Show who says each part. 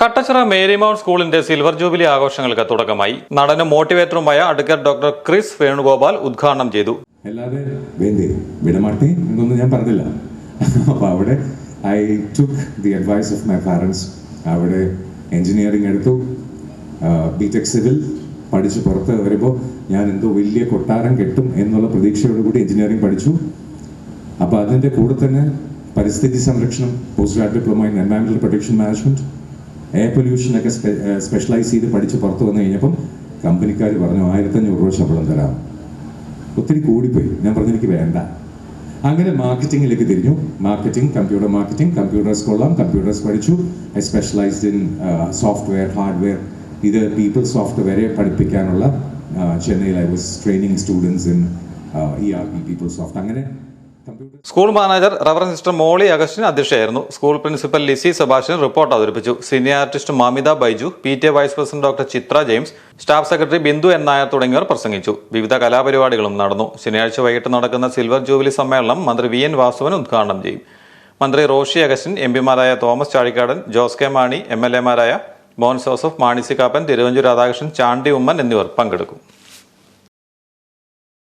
Speaker 1: കട്ടച്ചിറ മേരിമൗണ്ട് സ്കൂളിന്റെ silver jubilee ആഘോഷങ്ങൾക്ക് തുടക്കമായി. നടനും മോട്ടിവേറ്ററുമായ അഡ്വക്കേറ്റ് ഡോക്ടർ ക്രിസ് വേണുഗോപാൽ ഉദ്ഘാടനം ചെയ്തു.
Speaker 2: അല്ലാതെ അവിടെ ഐ എടുത്തു. ബി ടെക് സിവിൽ പഠിച്ച് പുറത്ത് വരുമ്പോൾ ഞാൻ എന്തോ വലിയ കൊട്ടാരം കെട്ടും എന്നുള്ള പ്രതീക്ഷയോടുകൂടി എൻജിനീയറിംഗ് പഠിച്ചു. അപ്പോൾ അതിന്റെ കൂടെ തന്നെ പരിസ്ഥിതി സംരക്ഷണം post graduate diploma in environmental protection management air പൊല്യൂഷനൊക്കെ specialise ചെയ്ത് പഠിച്ച് പുറത്ത് വന്നു കഴിഞ്ഞപ്പം കമ്പനിക്കാർ പറഞ്ഞു ആയിരത്തഞ്ഞൂറ് രൂപ ശമ്പളം തരാം. ഒത്തിരി കൂടിപ്പോയി. ഞാൻ പറഞ്ഞു എനിക്ക് വേണ്ട. അങ്ങനെ മാർക്കറ്റിങ്ങിലേക്ക് തിരിഞ്ഞു. മാർക്കറ്റിംഗ് കമ്പ്യൂട്ടർ മാർക്കറ്റിംഗ് കമ്പ്യൂട്ടേഴ്സ് കൊള്ളാം. കമ്പ്യൂട്ടേഴ്സ് പഠിച്ചു. I specialised in software hardware ഇത് പീപ്പിൾ സോഫ്റ്റ്വെയറെ പഠിപ്പിക്കാനുള്ള ചെന്നൈയിൽ I was training students in E R P people soft അങ്ങനെ
Speaker 1: school manager reverend sister Molly Augustine അധ്യക്ഷയായിരുന്നു. School principal Lissy Sebastian report അവതരിപ്പിച്ചു. Senior artist Mamitha Baiju P T vice president doctor Chithra James staff secretary Bindu N Nair തുടങ്ങിയവർ പ്രസംഗിച്ചു. വിവിധ കലാപരിപാടികളും നടന്നു. ശനിയാഴ്ച വൈകിട്ട് നടക്കുന്ന സിൽവർ ജൂബിലി സമ്മേളനം മന്ത്രി വി എൻ വാസുവൻ ഉദ്ഘാടനം ചെയ്യും. മന്ത്രി Roshy Augustine M പിമാരായ Thomas Chazhikadan Jose K Mani M L എമാരായ Mohan Joseph Mani C Kappan Thiruvanchoor Radhakrishnan Chandy Oommen എന്നിവർ പങ്കെടുക്കും.